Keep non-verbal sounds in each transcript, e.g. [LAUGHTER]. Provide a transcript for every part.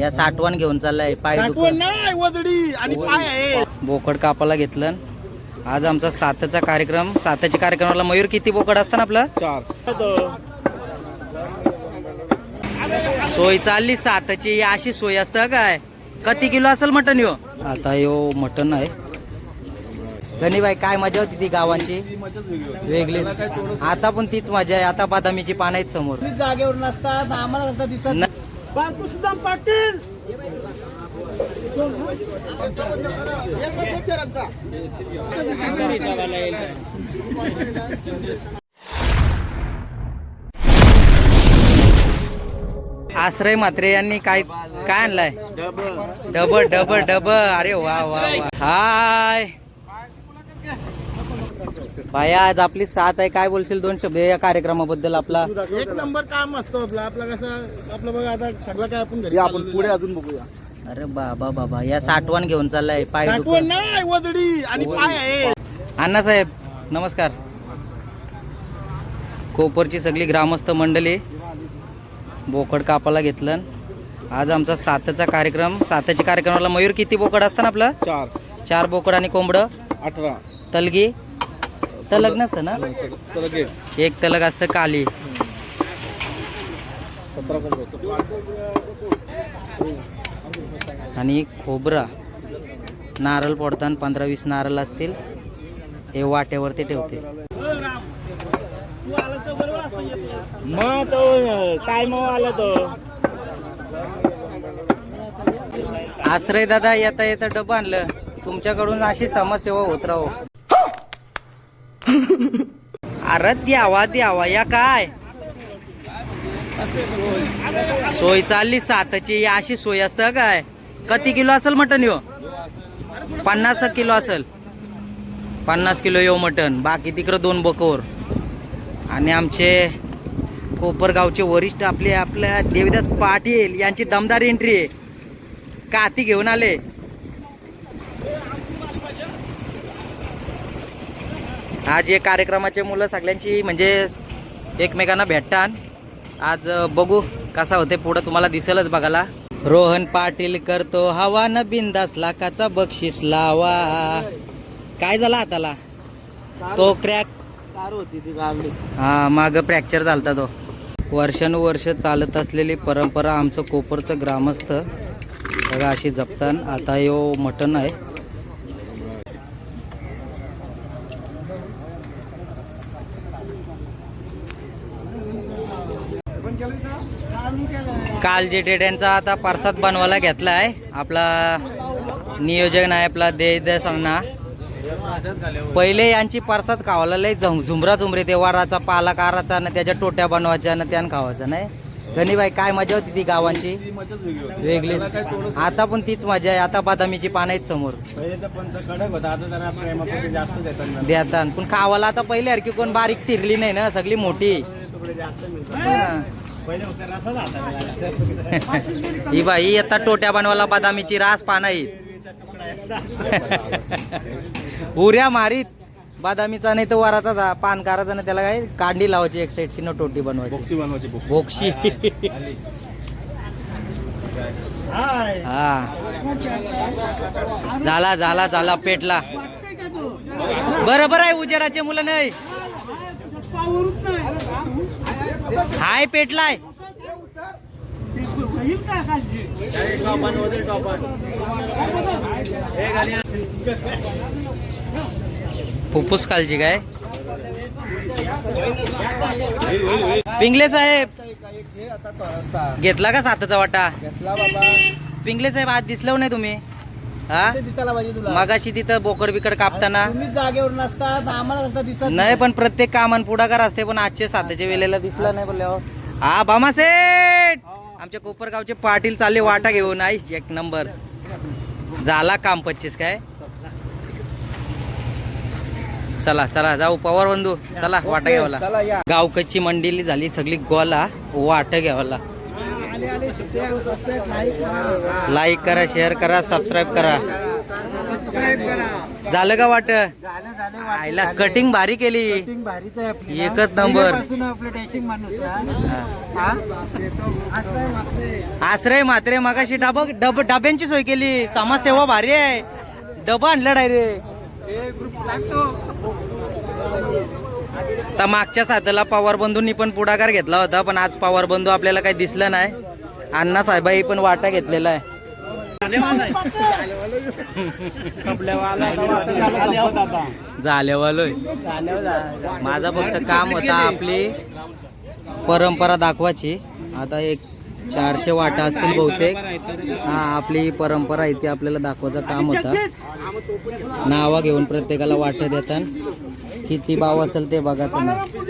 या साठवण घेऊन चाललाय पाय साठवण नाही वजडी. आणि पाय आहे. बोकड कापायला घेतलं. आज आमचा साताचा कार्यक्रम साताच्या कार्यक्रमाला मयूर किती बोकड असतं ना आपलं? चार. सोय चालली साताची अशी सोय असतं काय? किती किलो असेल मटन यो? आता यो मटन आहे. गणीबाई काय मजा होती ती गावांची? वेगळी आता पण तीच मजा आहे. आता बदामीची पान आहेत समोर. जागेवर नसतात आम्हाला दिसत बापू सुदाम पाटील. आश्रय मात्रे यांनी काय काय आणलाय? Double double double. अरे वा वा वा. हाय. बाया आज आपली साथ आहे. काय बोलशील दोन शब्द? या कार्यक्रमाबद्दल आपला. एक नंबर काम असतो आपलं. आपलं कसं आपलं बघा आता सगळं काय आपण घरी आपण पुढे अजून बघूया. अरे बाबा बाबा. या साठवण घेऊन चाललाय. पाय साठवण नाही वजडी आणि पाय आहे. अण्णासाहेब नमस्कार. कोपरची सगळी ग्रामस्थ मंडळी बोकड कापायला घेतलं. आज आमचा साताचा कार्यक्रम साताच्या कार्यक्रमाला मयूर किती बोकड असतं ना आपलं? चार. चार बोकड आणि कोंबडं. अठरा. तलगी. तलग नसतं ना? तलग एक तलग असतं काली. आणि खोबरा. नारळ पडताना पंधरा वीस नारळ असतील हे वाट्यावरती ठेवते. मग तो टाइम आला तो आश्रय दादा येता येता डब आणलं. तुमच्याकडून अशी समाजसेवा होत राहो. अरे द्यावा द्यावा या काय? सोय चालली सातची अशी सोय असतं काय? किती किलो असेल मटन यो? पन्नास किलो असेल. पन्नास किलो यो मटन बाकी तिकडं दोन बकोर. आणि आमचे कोपरगावचे वरिष्ठ आपले आपल्या देवीदास पाटील यांची दमदार एंट्री आहे. काती घेऊन आले. आज या कार्यक्रमाचे मुलं सगळ्यांची म्हणजे एकमेकांना भेटतात. आज बघू कसा होते पुढं तुम्हाला दिसेलच बघायला. रोहन पाटील करतो हवा न बिंदास लाखाचा बक्षीस लावा. काय झाला हाताला तो क्रॅक कार होती हा माग फ्रॅक्चर झालता तो. वर्षानुवर्ष चालत असलेली परंपरा आमचं कोपरचं ग्रामस्थ. बघा अशी जपतान. आता यो मटण आहे. काल जे टेड्यांचा आता परसाद बनवायला घेतला आहे. आपला नियोजन आहे आपला दे देसंगना पहिले यांची परसाद खावायला लय झुमरा झुमरे ते वराचा पाला काराचा ना त्याच्या टोट्या बनवायच्या ना त्यानं खावायचं नाही? गणीबाई काय मजा होती ती गावांची? वेगळीच. आता पण तीच मजा आहे. आता बदामीची पान आहेत समोर. देतात. पण खावाला आता पहिले की कोण बारीक तिरली नाही ना सगळी मोठी. हा. [LAUGHS] बाई आता टोट्या बनवायला बदामीची रास पान आहे [LAUGHS] उऱ्या मारीत. बदामीचा नाही तर वराचा जा- पान करायचा ना त्याला काय कांडी लावायची एक साईडची न टोटी बनवायची. बॉक्सी बनवायची बोक्षी हाय. हा. झाला झाला झाला पेटला. बरोबर आहे उजेडाचे मुलं नाही. हाय पेटलाय. फुप्फुस कालजी काय? पिंगले साहेब. घेतला का साताचा वाटा? घेतला बाबा पिंगले साहेब आज दिसलो नाही तुम्ही? हा? ते दिसायला पाहिजे तुला. मगाशी तिथं बोकड बिकड कापताना. तुम्ही जागेवर नसतात आम्हाला दिसत नाही. पण प्रत्येक कामान पुढाकार असते पण आजचे साताच्या वेळेला दिसला नाही बोलल्यावर हा. भामा सेठ! आमच्या कोपरगावचे पाटील चालले वाटा घेऊन. आई एक नंबर. झाला काम पच्चीस काय? चला चला जाऊ. पवार बंधू चला वाटा घ्यावाला. गावकची मंडळी झाली सगळी गोला वाट घ्यावाला. लाईक करा शेअर करा सबस्क्राईब करा. झालं का वाट? आईला कटिंग भारी केली. भारीच आहे एकच नंबर आश्रय मात्रे मगाशी डब डब डब्यांची सोय केली. समाजसेवा भारी आहे. डबा आणला डायरेक्ट तर मागच्या साथीला पवार बंधूंनी पण पुढाकार घेतला होता पण आज पवार बंधू आपल्याला काही दिसलं नाही. अण्णा साहेबाही पण वाटा घेतलेला आहे. झाल्यावालोय. माझा फक्त काम होता आपली परंपरा दाखवायची. आता एक चारशे वाटा असतील बहुतेक. हा आपली परंपरा आहे ती आपल्याला दाखवायचं काम होता. नावा घेऊन प्रत्येकाला वाटा देतात. किती भाव असेल ते बघा तुम्ही.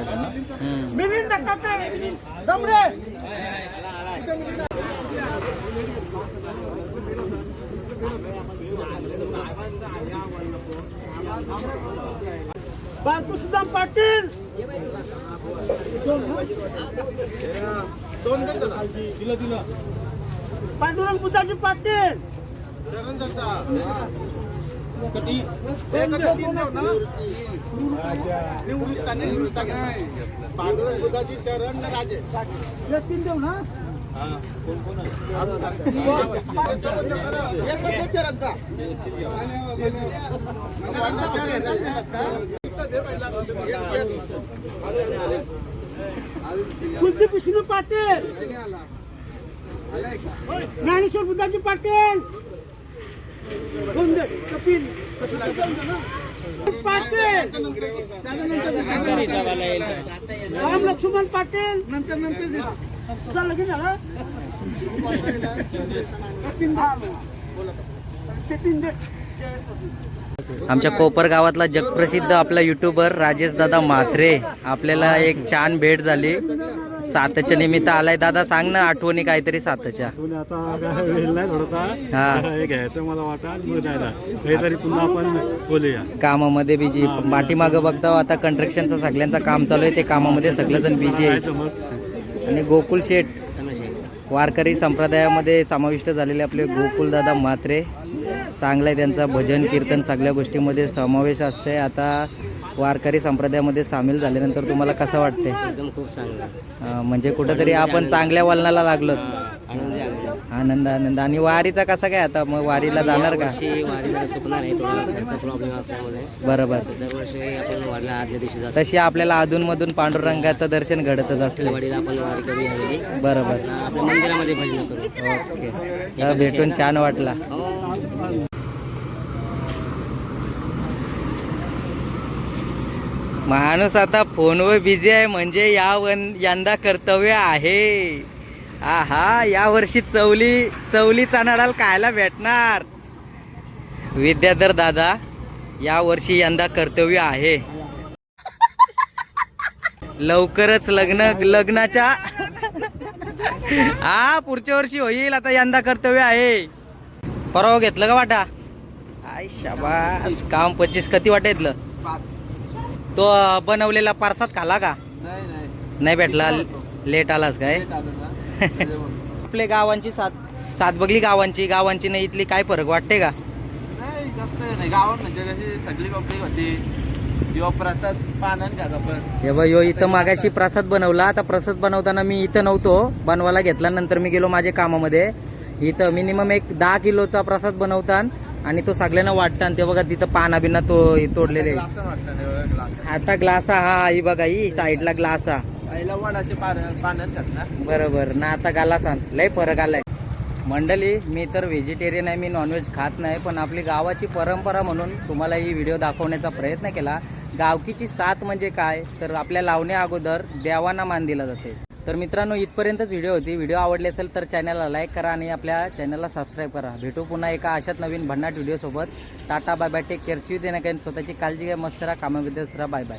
हम्म. मिलिंद दत्तात्रय दमडे बाळकू सुदाम पाटील पांडुरंग बुद्धाजी पाटील पांडुरंग बुद्धाजी चरण राजे तीन देऊ ना चरणचा कुलदीप विष्णू पाटील ज्ञानेश्वर बुद्धाजी पाटील कपिल पाटील राम लक्ष्मण पाटील नंतर नंतर लगेच झालं कपिन धाम. कपिल देश जयस्वासी. आमच्या कोपर गावातला जगप्रसिद्ध आपला युट्यूबर राजेश दादा म्हात्रे. आपल्याला एक छान भेट झाली. सातच्या निमित्त आलाय. दादा सांग ना आठवणी काहीतरी सातच्या. तुम्ही आता काय [LAUGHS] वेळ नाही थोडासा हा. हे घ्यायचं मला वाटत. मग जायला काहीतरी पुन्हा आपण बोलूया. कामामध्ये बिजी पाठीमागं बघता आता कंस्ट्रक्शनचं सगळ्यांचं काम चालू आहे. ते कामामध्ये सगळेजण बिजी आहे आणि गोकुल शेठ. वारकरी संप्रदायामध्ये समाविष्ट झालेले आपले गोकुलदादा म्हात्रे. चांगलं आहे त्यांचा भजन कीर्तन सगळ्या गोष्टीमध्ये समावेश असते. आता वारकरी संप्रदायामध्ये सामील झाल्यानंतर तुम्हाला कसं वाटते एकदम खूप चांगलं म्हणजे कुठंतरी आपण चांगल्या वलनाला लागलो आनंदी आनंद आणि वारीचा कसा काय आता? मग वारीला जाणार का? बरोबर. तशी आपल्याला अधूनमधून पांडुरंगाचं दर्शन घडतच यावेळी बरोबर. ओके. भेटून छान वाटला. माणूस आता फोनवर बिझी आहे म्हणजे या वन यंदा कर्तव्य आहे. आहा हा यावर्षी चवली चवली चणाडाल खायला भेटणार. विद्याधर दादा या वर्षी यंदा कर्तव्य आहे. लवकरच लग्न लग्नाच्या हा पुढच्या वर्षी होईल आता यंदा कर्तव्य आहे. परवा घेतलं का वाटा? आय शाबास काम पच्चीस कधी वाटायतलं तो बनवलेला पारसात खाला का? नाही भेटला. लेट आलास काय? [LAUGHS] आपल्या गावांची सात सातबगली गावांची गावांची नाही इथली काय फरक वाटते का? म्हणजे प्रसाद हे बघ यो इथं मागाशी प्रसाद बनवला. आता प्रसाद बनवताना मी इथं नव्हतो. बनवायला घेतला. नंतर मी गेलो माझ्या कामामध्ये. इथं मिनिमम एक दहा किलोचा प्रसाद बनवतात आणि तो सगळ्यांना वाटतात ते बघा तिथं पाना बिना तो तोडलेले आता ग्लास हा ही बघा ही साईडला ग्लास हा बरोबर. ना आता गाला सांग. लय फरक आलाय. मंडळी मी तर व्हेजिटेरियन आहे मी नॉनव्हेज खात नाही पण आपली गावाची परंपरा म्हणून तुम्हाला ही व्हिडिओ दाखवण्याचा प्रयत्न केला. गावकीची साथ म्हणजे काय? तर आपल्या लावण्या अगोदर देवांना मान दिला जाते. तर मित्रांनो इथपर्यंतच व्हिडिओ होती. व्हिडिओ आवडले असेल तर चॅनलला लाईक करा आणि आपल्या चॅनलला सबस्क्राईब करा. भेटू पुन्हा एका अशाच नवीन भन्नाट व्हिडिओसोबत tata bye bye take care C देण्या काही स्वतःची काळजी घ्या मस्त राहा. कामाबद्दल बाय बाय